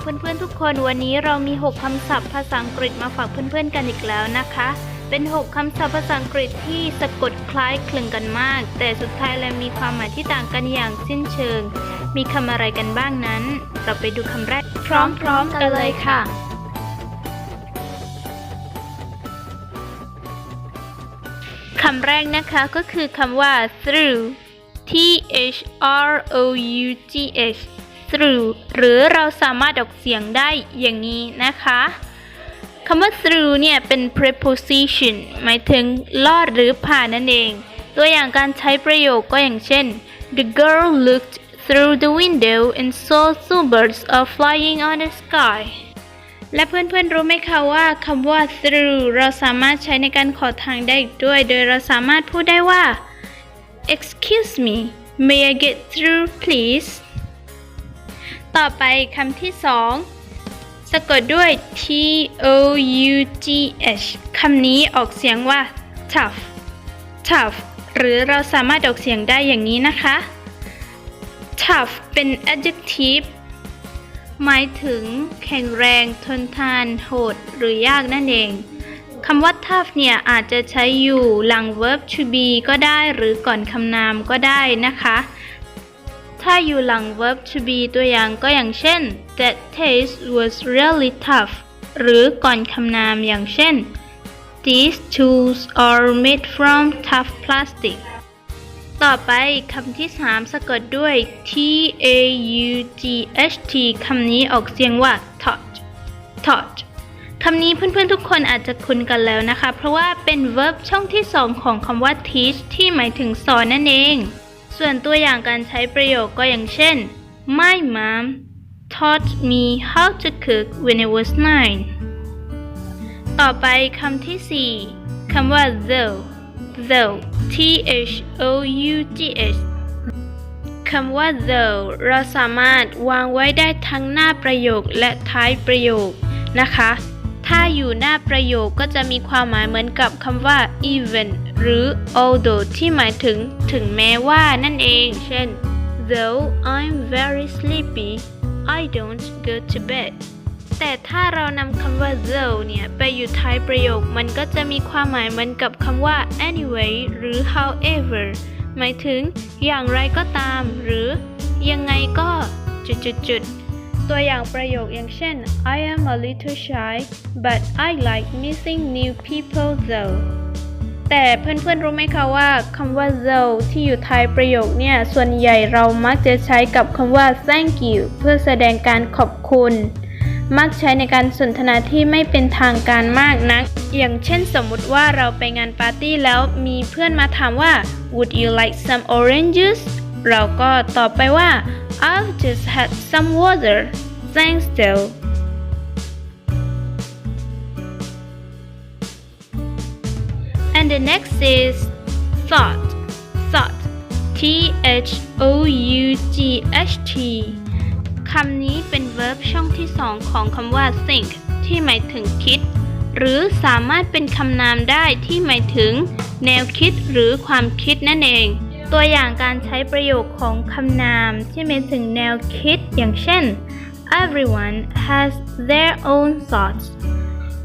เพื่อนๆทุกคนวันนี้เรามี 6 คำศัพท์ภาษาอังกฤษมาฝากเพื่อนๆกันอีกแล้วนะคะ เป็น 6 คำศัพท์ภาษาอังกฤษที่สะกดคล้ายคลึงกันมาก แต่สุดท้ายแล้วมีความหมายที่ต่างกันอย่างสิ้นเชิง มีคำอะไรกันบ้างนั้น เราไปดูคำแรก พร้อมๆกันเลยค่ะ คำแรกนะคะก็คือคำว่า through T H R O U G H through หรือเราสามารถออกเสียงได้อย่างนี้นะคะคำว่า through เนี่ย เป็น preposition หมายถึงลอดหรือผ่านนั่นเอง ตัวอย่างการใช้ประโยคก็อย่างเช่น The girl looked through the window and saw two birds are flying on the sky และเพื่อนๆรู้ไหมคะว่าคำว่า through เราสามารถใช้ในการขอทางได้อีกด้วย โดยเราสามารถพูดได้ว่า Excuse me may I get through please ต่อไปคำที่สองสะกดด้วย T O U G H คำนี้ออกเสียงว่า tough tough หรือเราสามารถออกเสียงได้อย่างนี้นะคะ tough เป็น adjective หมายถึงแข็งแรง ทนทาน โหด หรือยากนั่นเองคำว่า tough เนี่ย อาจจะใช้อยู่หลัง verb to be ก็ได้หรือก่อนคำนามก็ได้นะคะ ถ้าอยู่หลัง verb to be ตัวอย่างก็อย่างเช่น that taste was really tough หรือก่อนคำนามอย่างเช่น these tools are made from tough plastic ต่อไปคำที่ 3 สะกดด้วย t a u g h t คำนี้ออกเสียงว่า taught taught คำนี้เพื่อนๆทุกคนอาจจะคุ้นกันแล้วนะคะ เพราะว่าเป็น verb ช่องที่ 2 ของคำว่า teach ที่หมายถึงสอนนั่นเอง ส่วนตัวอย่างการใช้ประโยคก็อย่างเช่น My mom taught me how to cook when I was nine ต่อไปคำที่ 4คำว่า though though t h o u g h คำว่า though เราสามารถวางไว้ได้ทั้งหน้าประโยคและท้ายประโยคนะคะ ถ้าอยู่หน้าประโยคก็จะมีความหมายเหมือนกับคำว่า even หรือ although ที่หมายถึง ถึงแม้ว่านั่นเอง เช่น though I'm very sleepy I don't go to bed แต่ถ้าเรานำคำว่า though เนี่ย ไปอยู่ท้ายประโยค มันก็จะมีความหมายเหมือนกับคำว่า anyway หรือ however หมายถึง อย่างไรก็ตาม หรือ ยังไงก็จุดๆๆ ตัวอย่างประโยคอย่างเช่น I am a little shy but I like meeting new people though แต่เพื่อนๆรู้ไหมคะว่าคำว่า though ที่อยู่ท้ายประโยคเนี่ย ส่วนใหญ่เรามักจะใช้กับคำว่า thank you เพื่อแสดงการขอบคุณ มักใช้ในการสนทนาที่ไม่เป็นทางการมากนัก อย่างเช่นสมมุติว่าเราไปงานปาร์ตี้แล้วมีเพื่อนมาถามว่า would you like some orange juice เราก็ตอบไปว่า I've just had some water thanks though and the next is thought thought T H O U G H T คำนี้เป็น verb ช่องที่2ของคำว่า think ที่หมายถึงคิด หรือสามารถเป็นคำนามได้ที่หมายถึง แนวคิดหรือความคิดนั่นเอง ตัวอย่างการใช้ประโยคของคำนามที่หมายถึงแนวคิดอย่างเช่น everyone has their own thoughts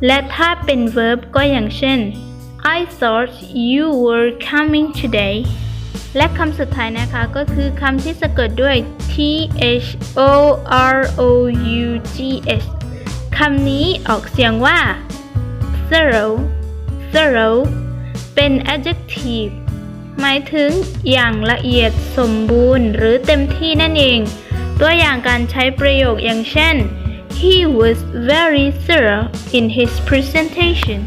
และถ้าเป็น verb ก็อย่างเช่น I thought you were coming today และคำสุดท้ายนะคะก็คือคำที่สะกดด้วย T H O R O U G H คำนี้ออกเสียงว่า thorough thorough เป็น adjective หมายถึงอย่างละเอียดสมบูรณ์หรือเต็มที่นั่นเอง ตัวอย่างการใช้ประโยคอย่างเช่น He was very thorough in his presentation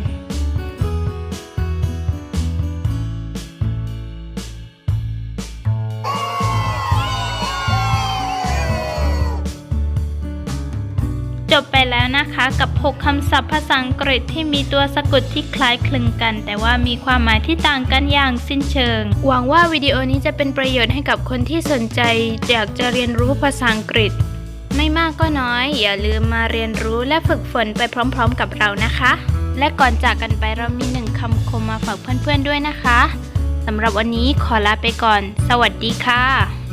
บไปแล้วนะคะ กับ 6คำศัพท์ภาษาอังกฤษที่มีตัวสะกดที่คล้ายคลึงกัน แต่ว่ามีความหมายที่ต่างกันอย่างสิ้นเชิง หวังว่าวิดีโอนี้จะเป็นประโยชน์ให้กับคนที่สนใจ อยากจะเรียนรู้ภาษาอังกฤษ ไม่มากก็น้อย อย่าลืมมาเรียนรู้และฝึกฝนไปพร้อม ๆ กับเรานะคะ และก่อนจากกันไปเรามีหนึ่งคำคมมาฝากเพื่อนๆด้วยนะคะสำหรับวันนี้ขอลาไปก่อน สวัสดีค่ะ